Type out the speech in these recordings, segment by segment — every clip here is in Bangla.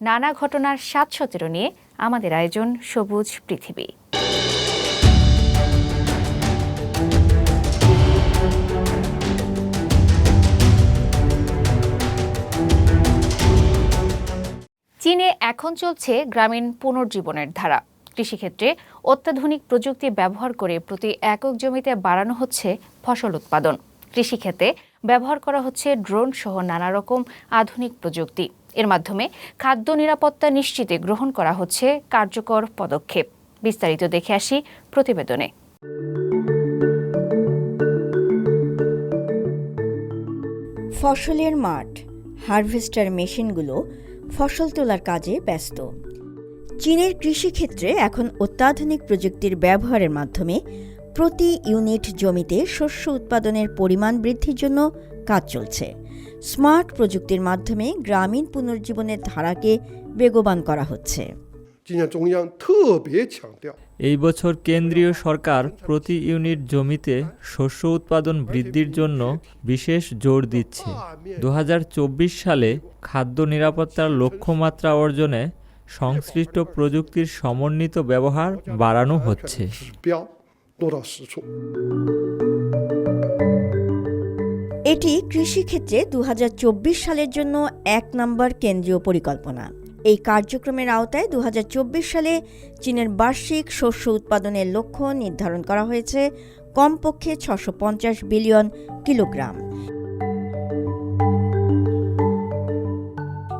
নানা ঘটনার সাত সতেরো নিয়ে আমাদের আয়োজন সবুজ পৃথিবী। চীনে এখন চলছে গ্রামীণ পুনর্জীবনের ধারা। কৃষিক্ষেত্রে অত্যাধুনিক প্রযুক্তি ব্যবহার করে প্রতি একক জমিতে বাড়ানো হচ্ছে ফসল উৎপাদন। কৃষিক্ষেত্রে ব্যবহার করা হচ্ছে ড্রোন সহ নানা রকম আধুনিক প্রযুক্তি। এর মাধ্যমে খাদ্য নিরাপত্তা নিশ্চিতে গ্রহণ করা হচ্ছে কার্যকর পদক্ষেপ। বিস্তারিত দেখে আসি প্রতিবেদনে। ফসলের মাঠ, হারভেস্টার মেশিনগুলো ফসল তোলার কাজে ব্যস্ত। চীনের কৃষিক্ষেত্রে এখন অত্যাধুনিক প্রযুক্তির ব্যবহারের মাধ্যমে প্রতি ইউনিট জমিতে শস্য উৎপাদনের পরিমাণ বৃদ্ধির জন্য কাজ চলছে। স্মার্ট প্রযুক্তির মাধ্যমে গ্রামীণ পুনর্জীবনের ধারাকে বেগবান করা হচ্ছে। এই বছর কেন্দ্রীয় সরকার প্রতি ইউনিট জমিতে শস্য উৎপাদন বৃদ্ধির জন্য বিশেষ জোর দিচ্ছে। দু হাজার চব্বিশ সালে খাদ্য নিরাপত্তার লক্ষ্যমাত্রা অর্জনে সংশ্লিষ্ট প্রযুক্তির সমন্বিত ব্যবহার বাড়ানো হচ্ছে। এটি কৃষিক্ষেত্রে দু হাজার চব্বিশ সালের জন্য এক নম্বর কেন্দ্রীয় পরিকল্পনা। এই কার্যক্রমের আওতায় দু হাজার চব্বিশ সালে চীনের বার্ষিক শস্য উৎপাদনের লক্ষ্য নির্ধারণ করা হয়েছে কমপক্ষে ছশো বিলিয়ন কিলোগ্রাম।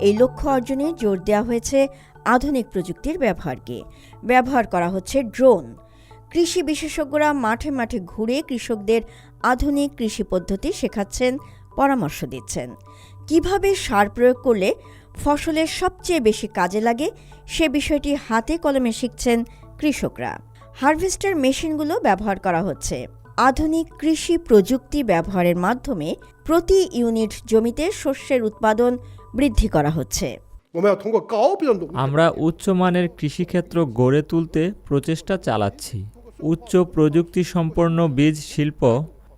এই লক্ষ্য অর্জনে জোর দেওয়া হয়েছে আধুনিক প্রযুক্তির ব্যবহারকে। ব্যবহার করা হচ্ছে ড্রোন। কৃষি বিশেষজ্ঞরা মাঠে মাঠে ঘুরে কৃষকদের আধুনিক কৃষি পদ্ধতি শেখাচ্ছেন, পরামর্শ দিচ্ছেন। কীভাবে সার প্রয়োগ করলে ফসলের সবচেয়ে বেশি কাজে লাগে, সে বিষয়টি হাতে কলমে শিখছেন কৃষকরা। হারভেস্টার মেশিনগুলো ব্যবহার করা হচ্ছে। আধুনিক কৃষি প্রযুক্তি ব্যবহারের মাধ্যমে প্রতি ইউনিট জমিতে শস্যের উৎপাদন বৃদ্ধি করা হচ্ছে। আমরা উচ্চমানের কৃষিক্ষেত্র গড়ে তুলতে প্রচেষ্টা চালাচ্ছি। উচ্চ প্রযুক্তি সম্পন্ন বীজ শিল্প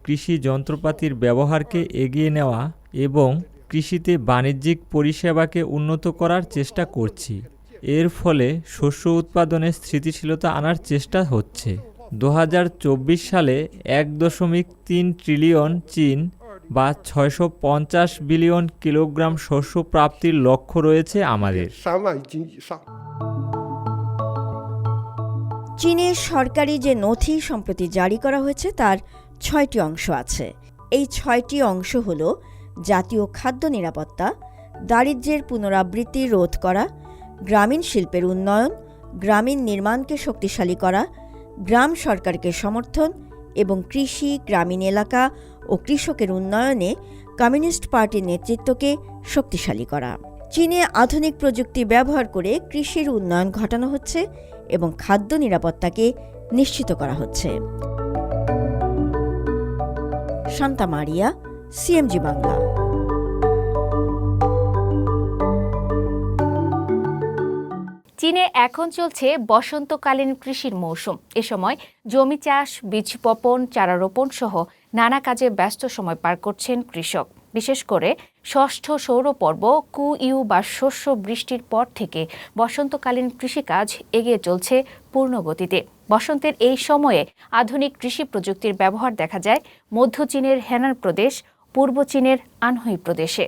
কৃষি যন্ত্রপাতির ব্যবহারকে এগিয়ে নেওয়া এবং কৃষিতে বাণিজ্যিক পরিষেবাকে উন্নত করার চেষ্টা করছি। এর ফলে শস্য উৎপাদনে স্থিতিশীলতা আনার চেষ্টা হচ্ছে। দু হাজার চব্বিশ সালে এক দশমিক তিন ট্রিলিয়ন চীন বা ছয়শো পঞ্চাশ বিলিয়ন কিলোগ্রাম শস্য প্রাপ্তির লক্ষ্য রয়েছে আমাদের। চীনের সরকারি যে নথি সম্প্রতি জারি করা হয়েছে, তার ছয়টি অংশ আছে। এই ছয়টি অংশ হল জাতীয় খাদ্য নিরাপত্তা, দারিদ্র্যের পুনরাবৃত্তি রোধ করা, গ্রামীণ শিল্পের উন্নয়ন, গ্রামীণ নির্মাণকে শক্তিশালী করা, গ্রাম সরকারকে সমর্থন এবং কৃষি, গ্রামীণ এলাকা ও কৃষকের উন্নয়নে কমিউনিস্ট পার্টির নেতৃত্বকে শক্তিশালী করা। চীনে আধুনিক প্রযুক্তি ব্যবহার করে কৃষির উন্নয়ন ঘটানো হচ্ছে এবং খাদ্য নিরাপত্তাকে নিশ্চিত করা হচ্ছে। শান্তা মারিয়া সিএমজি বাংলা। চীনে এখন চলছে বসন্তকালীন কৃষির মৌসুম। এ সময় জমি চাষ, বীজ বপন, চারা রোপণ সহ নানা কাজে ব্যস্ত সময় পার করছেন কৃষক। বিশেষ করে ষষ্ঠ সৌর পর্ব কু ইউ বা শস্য বৃষ্টির পর থেকে বসন্তকালীন কৃষিকাজ এগিয়ে চলছে পূর্ণ গতিতে বসন্তের এই সময়ে আধুনিক কৃষি প্রযুক্তির ব্যবহার দেখা যায় মধ্য চীনের হেনান প্রদেশ, পূর্ব চীনের আনহুই প্রদেশে।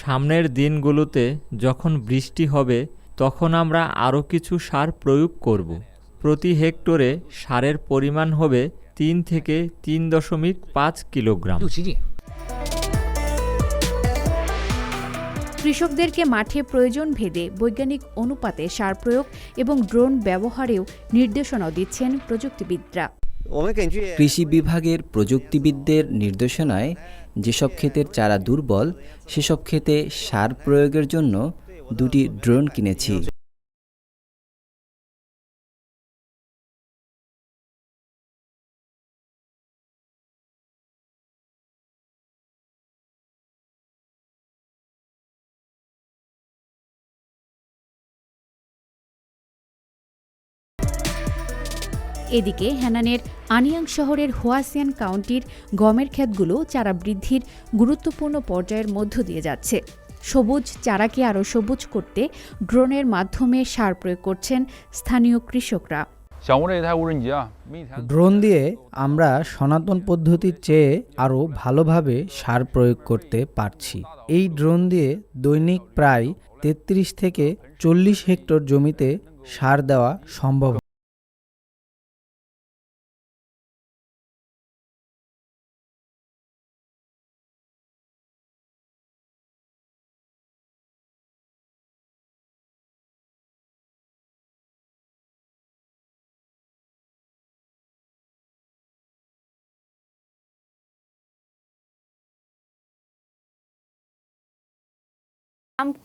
সামনের দিনগুলোতে যখন বৃষ্টি হবে তখন আমরা আরও কিছু সার প্রয়োগ করব। প্রতি হেক্টরে সারের পরিমাণ হবে তিন থেকে তিন দশমিক পাঁচ কিলোগ্রাম। কৃষকদেরকে মাঠে প্রয়োজন ভেদে বৈজ্ঞানিক অনুপাতে সার প্রয়োগ এবং ড্রোন ব্যবহারেও নির্দেশনা দিচ্ছেন প্রযুক্তিবিদরা। কৃষি বিভাগের প্রযুক্তিবিদদের নির্দেশনায় যেসব ক্ষেতের চারা দুর্বল, সেসব ক্ষেতে সার প্রয়োগের জন্য দুটি ড্রোন কিনেছি। এদিকে হ্যানানের আনিয়াং শহরের হোয়াসিয়ান কাউন্টির গমের ক্ষেতগুলো চারা বৃদ্ধির গুরুত্বপূর্ণ পর্যায়ের মধ্য দিয়ে যাচ্ছে। সবুজ চারাকে আরও সবুজ করতে ড্রোনের মাধ্যমে সার প্রয়োগ করছেন স্থানীয় কৃষকরা। ড্রোন দিয়ে আমরা সনাতন পদ্ধতির চেয়ে আরও ভালোভাবে সার প্রয়োগ করতে পারছি। এই ড্রোন দিয়ে দৈনিক প্রায় তেত্রিশ থেকে চল্লিশ হেক্টর জমিতে সার দেওয়া সম্ভব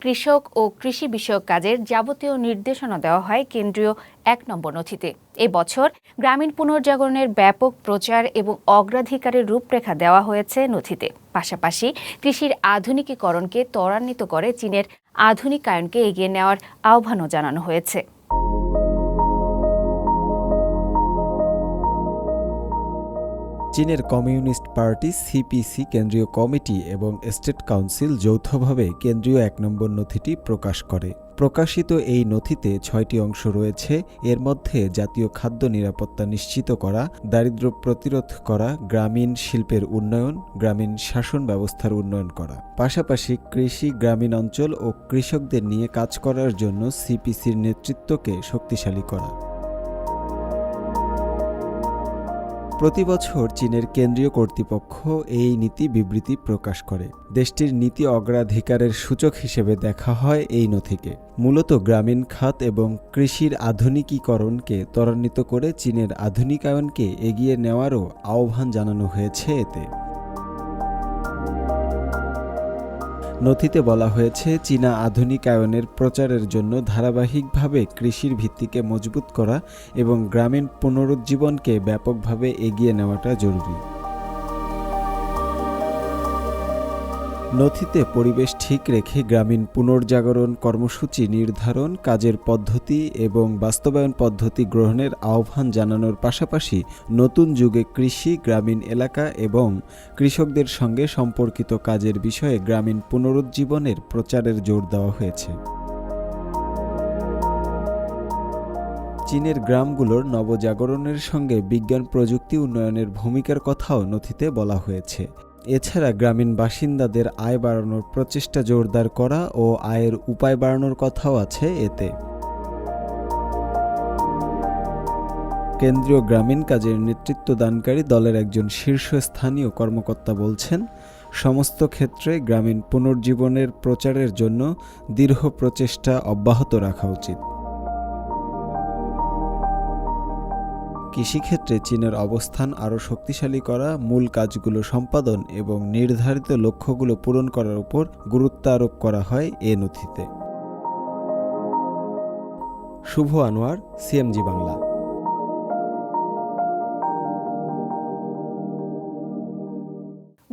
কৃষক ও কৃষি বিষয়ক কাজের যাবতীয় নির্দেশনা দেওয়া হয় কেন্দ্রীয় এক নম্বর নথিতে। এবছর বছর গ্রামীণ পুনর্জাগরণের ব্যাপক প্রচার এবং অগ্রাধিকারের রূপরেখা দেওয়া হয়েছে নথিতে। পাশাপাশি কৃষির আধুনিকীকরণকে ত্বরান্বিত করে চীনের আধুনিকায়নকে এগিয়ে নেওয়ার আহ্বানও জানানো হয়েছে। চীনের কমিউনিস্ট পার্টি সিপিসি কেন্দ্রীয় কমিটি এবং স্টেট কাউন্সিল যৌথভাবে কেন্দ্রীয় এক নম্বর নথিটি প্রকাশ করে। প্রকাশিত এই নথিতে ছয়টি অংশ রয়েছে। এর মধ্যে জাতীয় খাদ্য নিরাপত্তা নিশ্চিত করা, দারিদ্র্য প্রতিরোধ করা, গ্রামীণ শিল্পের উন্নয়ন, গ্রামীণ শাসন ব্যবস্থার উন্নয়ন করা। পাশাপাশি কৃষি, গ্রামীণ অঞ্চল ও কৃষকদের নিয়ে কাজ করার জন্য সিপিসির নেতৃত্বকে শক্তিশালী করা। প্রতি বছর চীনের কেন্দ্রীয় কর্তৃপক্ষ এই নীতি বিবৃতি প্রকাশ করে। দেশটির নীতি অগ্রাধিকারের সূচক হিসেবে দেখা হয় এই নথিকে। মূলত গ্রামীণ খাত এবং কৃষির আধুনিকীকরণকে ত্বরান্বিত করে চীনের আধুনিকায়নকে এগিয়ে নেওয়ারও আহ্বান জানানো হয়েছে এতে। নথিতে বলা হয়েছে, চীনা আধুনিকায়নের প্রচারের জন্য ধারাবাহিকভাবে কৃষির ভিত্তিকে মজবুত করা এবং গ্রামীণ পুনরুজ্জীবনকে ব্যাপকভাবে এগিয়ে নেওয়াটা জরুরি। নথিতে পরিবেশ ঠিক রেখে গ্রামীণ পুনর্জাগরণ কর্মসূচি নির্ধারণ, কাজের পদ্ধতি এবং বাস্তবায়ন পদ্ধতি গ্রহণের আহ্বান জানানোর পাশাপাশি নতুন যুগে কৃষি, গ্রামীণ এলাকা এবং কৃষকদের সঙ্গে সম্পর্কিত কাজের বিষয়ে গ্রামীণ পুনরুজ্জীবনের প্রচারের জোর দেওয়া হয়েছে। চীনের গ্রামগুলোর নবজাগরণের সঙ্গে বিজ্ঞান প্রযুক্তি উন্নয়নের ভূমিকার কথাও নথিতে বলা হয়েছে। এছাড়া গ্রামীণ বাসিন্দাদের আয় বাড়ানোর প্রচেষ্টা জোরদার করা ও আয়ের উপায় বাড়ানোর কথাও আছে এতে। কেন্দ্রীয় গ্রামীণ কাজের নেতৃত্বদানকারী দলের একজন শীর্ষস্থানীয় কর্মকর্তা বলছেন, সমস্ত ক্ষেত্রে গ্রামীণ পুনর্জীবনের প্রচারের জন্য দীর্ঘ প্রচেষ্টা অব্যাহত রাখা উচিত। কৃষিক্ষেত্রে চীনের অবস্থান আরও শক্তিশালী করা, মূল কাজগুলো সম্পাদন এবং নির্ধারিত লক্ষ্যগুলো পূরণ করার উপর গুরুত্ব আরোপ করা হয় এ নথিতে। শুভ আনোয়ার, সিএমজি বাংলা।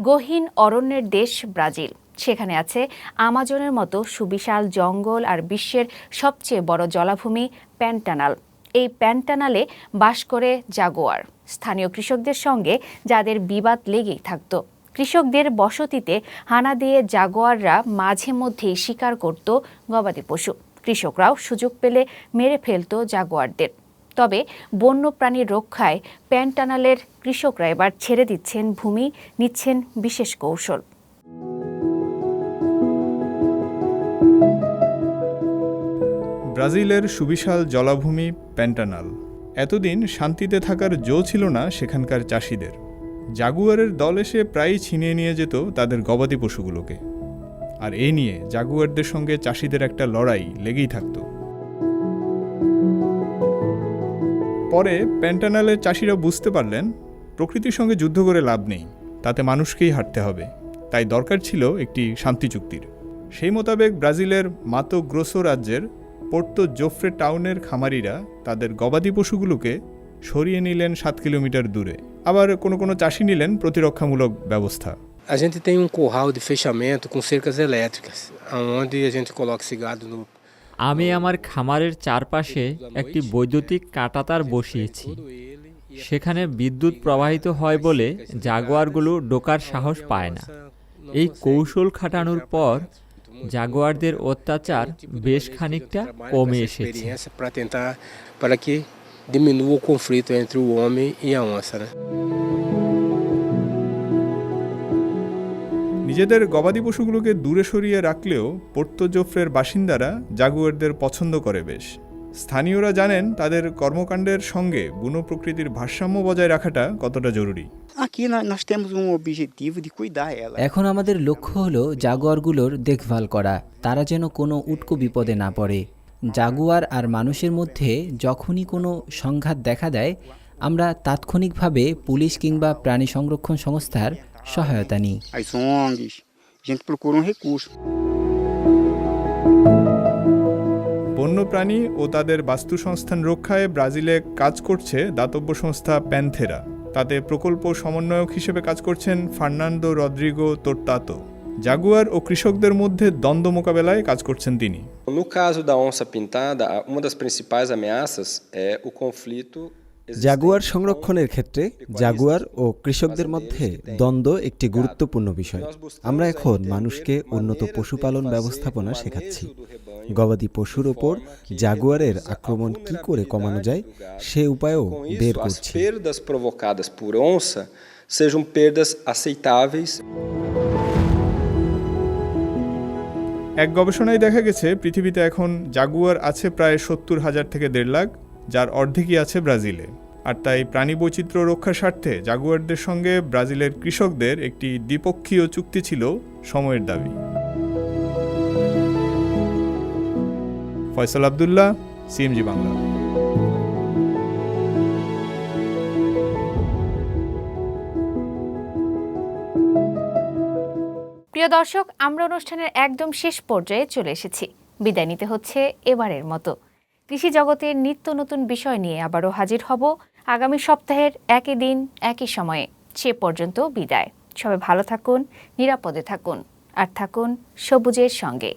গহীন অরণ্যের দেশ ব্রাজিল। সেখানে আছে আমাজনের মতো সুবিশাল জঙ্গল আর বিশ্বের সবচেয়ে বড় জলাভূমি প্যান্টানাল। এই প্যান্টানালে বাস করে জাগোয়ার। স্থানীয় কৃষকদের সঙ্গে যাদের বিবাদ লেগেই থাকত। কৃষকদের বসতিতে হানা দিয়ে জাগোয়াররা মাঝে মধ্যেই শিকার করত গবাদি পশু। কৃষকরাও সুযোগ পেলে মেরে ফেলতো জাগোয়ারদের। তবে বন্যপ্রাণীর রক্ষায় প্যান্টানালের কৃষকরা এবার ছেড়ে দিচ্ছেন ভূমি, নিচ্ছেন বিশেষ কৌশল। ব্রাজিলের সুবিশাল জলাভূমি প্যান্টানাল। এতদিন শান্তিতে থাকার জো ছিল না সেখানকার চাষিদের। জাগুয়ারের দল এসে প্রায়ই ছিনিয়ে নিয়ে যেত তাদের গবাদি পশুগুলোকে। আর এই নিয়ে জাগুয়ারদের সঙ্গে চাষিদের একটা লড়াই লেগেই থাকতো। পরে প্যান্টানালের চাষিরা বুঝতে পারলেন, প্রকৃতির সঙ্গে যুদ্ধ করে লাভ নেই, তাতে মানুষকেই হারতে হবে। তাই দরকার ছিল একটি শান্তি চুক্তির। সেই মোতাবেক ব্রাজিলের মাতো গ্রোসো রাজ্যের পোর্তো জোফ্রে টাউনের খামারিরা তাদের গবাদি পশুগুলোকে সরিয়ে নিলেন সাত কিলোমিটার দূরে। আবার কোনো কোনো চাষি নিলেন প্রতিরক্ষামূলক ব্যবস্থা। A gente tem um curral de fechamento com cercas elétricas, onde a gente coloca esse gado no. আমি আমার খামারের চারপাশে একটি বৈদ্যুতিক কাঁটাতার বসিয়েছি। সেখানে বিদ্যুৎ প্রবাহিত হয় বলে জাগোয়ারগুলো ডোকার সাহস পায় না। এই কৌশল খাটানোর পর জাগুয়ারদের অত্যাচার বেশ খানিকটা কমে এসেছে? নিজেদের গবাদি পশুগুলোকে দূরে সরিয়ে রাখলেও পোর্তো বাসিন্দারা জাগুয়ারদের পছন্দ করে বেশ স্থানীয়রা জানেন তাদের কর্মকাণ্ডের সঙ্গে বুনো প্রকৃতির ভারসাম্য বজায় রাখাটা কতটা জরুরি। Um. এখন আমাদের লক্ষ্য হলো জাগুয়ারগুলোর দেখভাল করা তারা যেন কোনো উটকো বিপদে না পড়ে। জাগুয়ার আর মানুষের মধ্যে যখনই কোনো সংঘাত দেখা দেয় আমরা তাৎক্ষণিকভাবে পুলিশ কিংবা প্রাণী সংরক্ষণ সংস্থার সহায়তা নিই। বন্যপ্রাণী ও তাদের বাস্তুসংস্থান রক্ষায় ব্রাজিলে কাজ করছে দাতব্য সংস্থা প্যান্থেরা। তাতে প্রকল্প সমন্বয়ক হিসেবে কাজ করছেন ফার্নান্দো রদ্রিগো তোর্তাতো জাগুয়ার ও কৃষকদের মধ্যে দ্বন্দ্ব মোকাবেলায় কাজ করছেন তিনি। No caso da onça pintada, a- uma das principais ameaças é o conflito. Jaguar সংরক্ষণের ক্ষেত্রে জাগুয়ার ও কৃষকদের মধ্যে দ্বন্দ্ব একটি গুরুত্বপূর্ণ বিষয়। আমরা এখন মানুষকে উন্নত পশুপালন ব্যবস্থাপনা শেখাচ্ছি। গবাদি পশুর ওপর জাগুয়ারের আক্রমণ কি করে কমানো যায় সে উপায়ও বের করছি। perdas provocadas por sejam perdas aceitáveis. এক গবেষণায় দেখা গেছে পৃথিবীতে এখন জাগুয়ার আছে প্রায় সত্তর হাজার থেকে দেড় লাখ যার অর্ধেকই আছে ব্রাজিলে। আর তাই প্রাণী বৈচিত্র্য রক্ষার স্বার্থে জাগুয়ারদের সঙ্গে ব্রাজিলের কৃষকদের একটি দ্বিপক্ষীয় চুক্তি ছিল সময়ের দাবি। ফয়সাল আবদুল্লাহ সিএমজি বাংলা। প্রিয় দর্শক, আমরা অনুষ্ঠানের একদম শেষ পর্যায়ে চলে এসেছি। বিদায় নিতে হচ্ছে এবারের মতো। কৃষি জগতের নিত্য নতুন বিষয় নিয়ে আবারও হাজির হব আগামী সপ্তাহের একই দিন, একই সময়ে। সে পর্যন্ত বিদায়। সবাই ভালো থাকুন, নিরাপদে থাকুন। আর থাকুন সবুজের সঙ্গে।